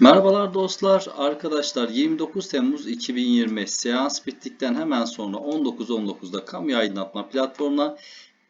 Merhabalar dostlar, arkadaşlar. 29 Temmuz 2020 seans bittikten hemen sonra 19.19'da kamu aydınlatma platformuna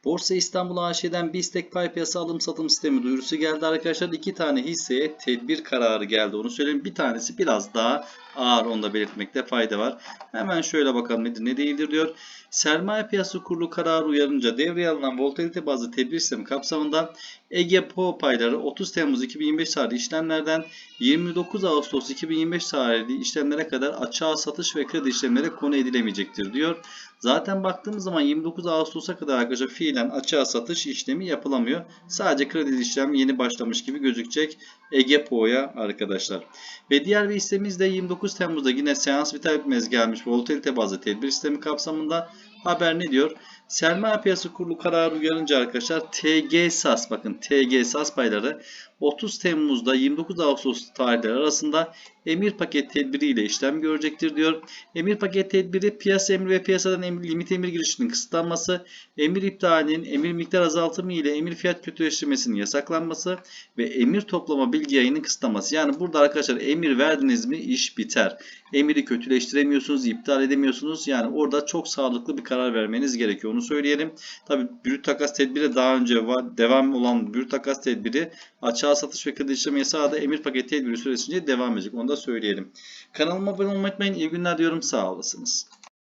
Borsa İstanbul AŞ'den BİSTEK pay piyasa alım satım sistemi duyurusu geldi arkadaşlar. İki tane hisseye tedbir kararı geldi onu söyleyeyim. Bir tanesi biraz daha ağır onu da belirtmekte fayda var. Hemen şöyle bakalım nedir ne değildir diyor. Sermaye piyasası kurulu kararı uyarınca devreye alınan volatilite bazlı tedbir sistemi kapsamında Ege Po payları 30 Temmuz 2025 tarihli işlemlerden 29 Ağustos 2025 tarihli işlemlere kadar açığa satış ve kredi işlemlere konu edilemeyecektir diyor. Zaten baktığımız zaman 29 Ağustos'a kadar arkadaşlar fiilen açığa satış işlemi yapılamıyor. Sadece kredi işlem yeni başlamış gibi gözükecek Ege Po'ya arkadaşlar. Ve diğer bir hissemiz de 29 Temmuz'da yine seans biter bitmez gelmiş volatilite bazlı tedbir sistemi kapsamında haber ne diyor? Sermaye Piyasası Kurulu kararı uyarınca arkadaşlar TG SAS bakın TG SAS payları 30 Temmuz'da 29 Ağustos tarihleri arasında emir paket tedbiri ile işlem görecektir diyor. Emir paket tedbiri piyasa emri ve piyasadan emir, limit emir girişinin kısıtlanması, emir iptalinin, emir miktar azaltımı ile emir fiyat kötüleştirmesinin yasaklanması ve emir toplama bilgi yayının kısıtlaması. Yani burada arkadaşlar emir verdiniz mi iş biter. Emiri kötüleştiremiyorsunuz, iptal edemiyorsunuz. Yani orada çok sağlıklı bir karar vermeniz gerekiyor. Onu söyleyelim. Tabi brüt takas tedbiri daha önce var, devam olan brüt takas tedbiri açığa satış ve kredi işlemi yasağı da emir paket tedbiri süresince devam edecek. Onu da söyleyelim. Kanalıma abone olmayı unutmayın. İyi günler diyorum. Sağ olasınız.